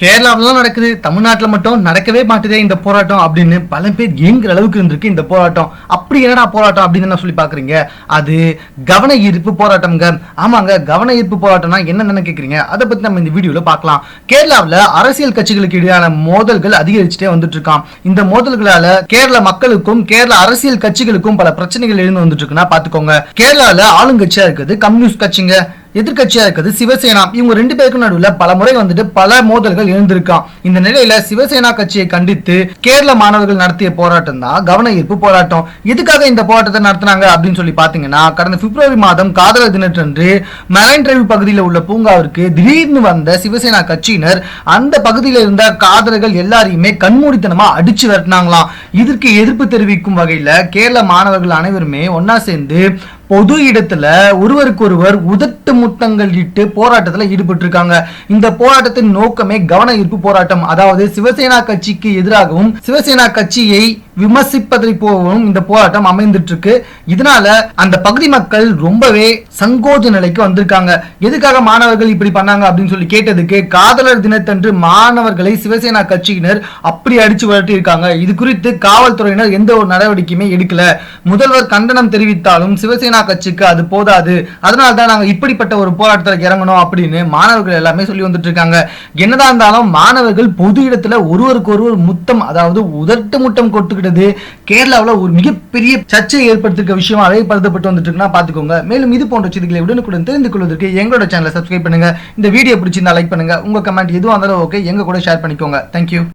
கேரளாவில நடக்குது தமிழ்நாட்டில் மட்டும் நடக்கவே மாட்டுதே இந்த போராட்டம் அப்படின்னு பல பேர் ஏங்குற அளவுக்கு இருந்திருக்கு இந்த போராட்டம். அப்படி என்னடா போராட்டம் அப்படின்னு என்ன சொல்லி பார்க்குறீங்க? அது கவன ஈர்ப்பு போராட்டம்ங்க. ஆமாங்க கவன ஈர்ப்பு போராட்டம்னா என்னென்னு கேட்குறீங்க? அதை பற்றி நம்ம இந்த வீடியோவில் பார்க்கலாம். கேரளாவில் அரசியல் கட்சிகளுக்கு இடையான மோதல்கள் அதிகரிச்சுட்டே வந்துட்டு இருக்கான் இந்த மோதல்களால் கேரள மக்களுக்கும் கேரள அரசியல் கட்சிகளுக்கும் பல பிரச்சனைகள் எழுந்து வந்துட்டு இருக்குன்னா பார்த்துக்கோங்க. கேரளாவில் ஆளுங்கட்சியாக இருக்குது கம்யூனிஸ்ட் கட்சிங்க. எதிர்கட்சியா இருக்குது சிவசேனா. இவங்க ரெண்டு பேருக்கும் நடுவில் பல முறை வந்துட்டு பல மோதல்கள் எழுந்திருக்கான் இந்த நிலையில சிவசேனா கட்சியை கண்டித்து கேரள மாணவர்கள் நடத்திய போராட்டம் தான் கவன ஈர்ப்பு போராட்டம். எதுக்காக இந்த போராட்டத்தை நடத்தினாங்க அப்படின்னு சொல்லி பாத்தீங்கன்னா கடந்த பிப்ரவரி மாதம் காதலர் தினத்தன்று மெரைன் டிரைவ் பகுதியில் உள்ள பூங்காவிற்கு திடீர்னு வந்த சிவசேனா கட்சியினர் அந்த பகுதியில் இருந்த காதலர்கள் எல்லாரையுமே கண்மூடித்தனமா அடிச்சு விரட்டினாங்களாம். இதற்கு எதிர்ப்பு தெரிவிக்கும் வகையில கேரள மாணவர்கள் அனைவருமே ஒன்னா சேர்ந்து பொது இடத்துல ஒருவருக்கு ஒருவர் உதட்டு முத்தங்கள் இட்டு போராட்டத்தில் ஈடுபட்டு இருக்காங்க இந்த போராட்டத்தின் நோக்கமே கவன ஈர்ப்பு போராட்டம். அதாவது சிவசேனா கட்சிக்கு எதிராகவும் சிவசேனா கட்சியை விமர்சிப்பதை போகவும் இந்த போராட்டம் அமைந்துட்டு இருக்கு இதனால அந்த பகுதி மக்கள் ரொம்பவே சங்கோஜ நிலைக்கு வந்திருக்காங்க. எதுக்காக மாணவர்கள் இப்படி பண்ணாங்க அப்படின்னு சொல்லி கேட்டதுக்கு காதலர் தினத்தன்று மாணவர்களை சிவசேனா கட்சியினர் அப்படி அடிச்சு விரட்டி இருக்காங்க. இது குறித்து காவல்துறையினர் எந்த ஒரு நடவடிக்கையுமே எடுக்கல. முதல்வர் கண்டனம் தெரிவித்தாலும் சிவசேனா கட்சிக்கு அது போதாது. அதனால தான் நாங்க இப்படிப்பட்ட ஒரு போராட்டத்தில் இறங்கணும் அப்படின்னு மாணவர்கள் எல்லாமே சொல்லி வந்துட்டு இருக்காங்க என்னதான் இருந்தாலும் மாணவர்கள் பொது இடத்துல ஒருவருக்கு ஒருவர் முத்தம் அதாவது உதட்டு முட்டம் கொட்டுக்கிட்டது கேரளாவில் ஒரு மிகப்பெரிய சர்ச்சை ஏற்படுத்திருக்க விஷயமாவே படுத்தப்பட்டு வந்துட்டு இருக்குன்னா மேலும் இது போன்ற செய்திகளை உடனுக்குடன் தெரிந்து கொள்வதற்கு எங்களோட சேனலை சப்ஸ்கிரைப் பண்ணுங்க. இந்த வீடியோ பிடிச்சிருந்தா லைக் பண்ணுங்க. உங்க கமெண்ட் எதுவும் இருந்தாலும் ஓகே எங்க கூட ஷேர் பண்ணிக்கோங்க. தேங்க்யூ